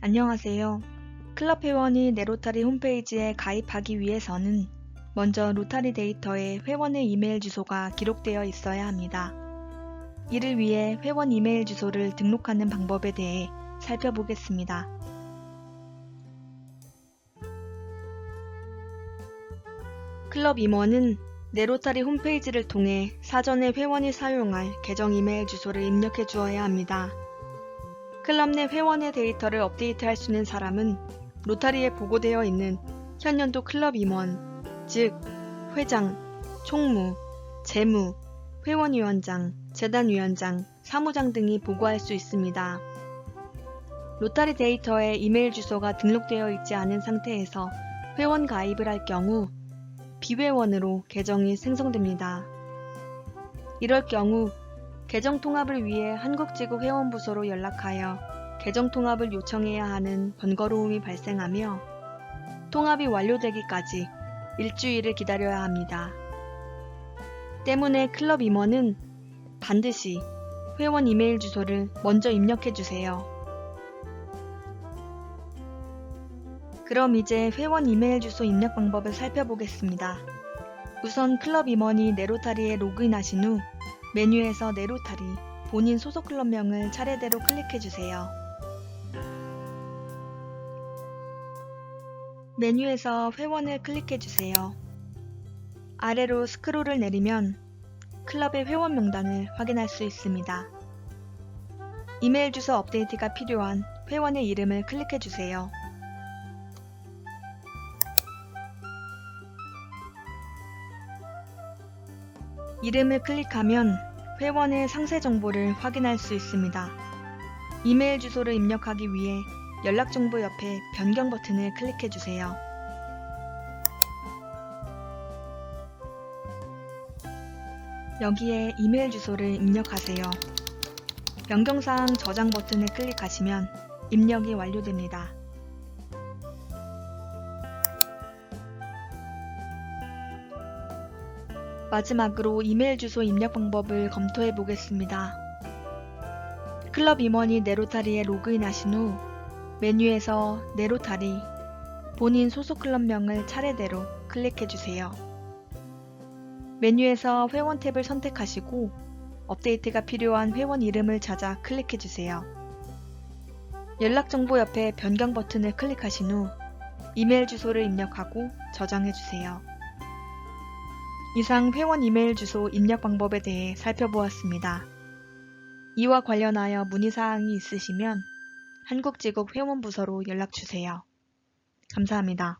안녕하세요. 클럽 회원이 내 로타리 홈페이지에 가입하기 위해서는 먼저 로타리 데이터에 회원의 이메일 주소가 기록되어 있어야 합니다. 이를 위해 회원 이메일 주소를 등록하는 방법에 대해 살펴보겠습니다. 클럽 임원은 내 로타리 홈페이지를 통해 사전에 회원이 사용할 계정 이메일 주소를 입력해 주어야 합니다. 클럽 내 회원의 데이터를 업데이트할 수 있는 사람은 로타리에 보고되어 있는 현년도 클럽 임원, 즉 회장, 총무, 재무, 회원위원장, 재단위원장, 사무장 등이 보고할 수 있습니다. 로타리 데이터에 이메일 주소가 등록되어 있지 않은 상태에서 회원 가입을 할 경우 비회원으로 계정이 생성됩니다. 이럴 경우 계정 통합을 위해 한국지구 회원부서로 연락하여 계정 통합을 요청해야 하는 번거로움이 발생하며 통합이 완료되기까지 일주일을 기다려야 합니다. 때문에 클럽 임원은 반드시 회원 이메일 주소를 먼저 입력해 주세요. 그럼 이제 회원 이메일 주소 입력 방법을 살펴보겠습니다. 우선 클럽 임원이 네로타리에 로그인하신 후 메뉴에서 네로타리 본인 소속 클럽명을 차례대로 클릭해 주세요. 메뉴에서 회원을 클릭해 주세요. 아래로 스크롤을 내리면 클럽의 회원 명단을 확인할 수 있습니다. 이메일 주소 업데이트가 필요한 회원의 이름을 클릭해 주세요. 이름을 클릭하면 회원의 상세 정보를 확인할 수 있습니다. 이메일 주소를 입력하기 위해 연락 정보 옆에 변경 버튼을 클릭해 주세요. 여기에 이메일 주소를 입력하세요. 변경사항 저장 버튼을 클릭하시면 입력이 완료됩니다. 마지막으로 이메일 주소 입력 방법을 검토해 보겠습니다. 클럽 임원이 네로타리에 로그인하신 후 메뉴에서 네로타리 본인 소속 클럽명을 차례대로 클릭해 주세요. 메뉴에서 회원 탭을 선택하시고 업데이트가 필요한 회원 이름을 찾아 클릭해 주세요. 연락 정보 옆에 변경 버튼을 클릭하신 후 이메일 주소를 입력하고 저장해 주세요. 이상 회원 이메일 주소 입력 방법에 대해 살펴보았습니다. 이와 관련하여 문의사항이 있으시면 한국지국 회원부서로 연락주세요. 감사합니다.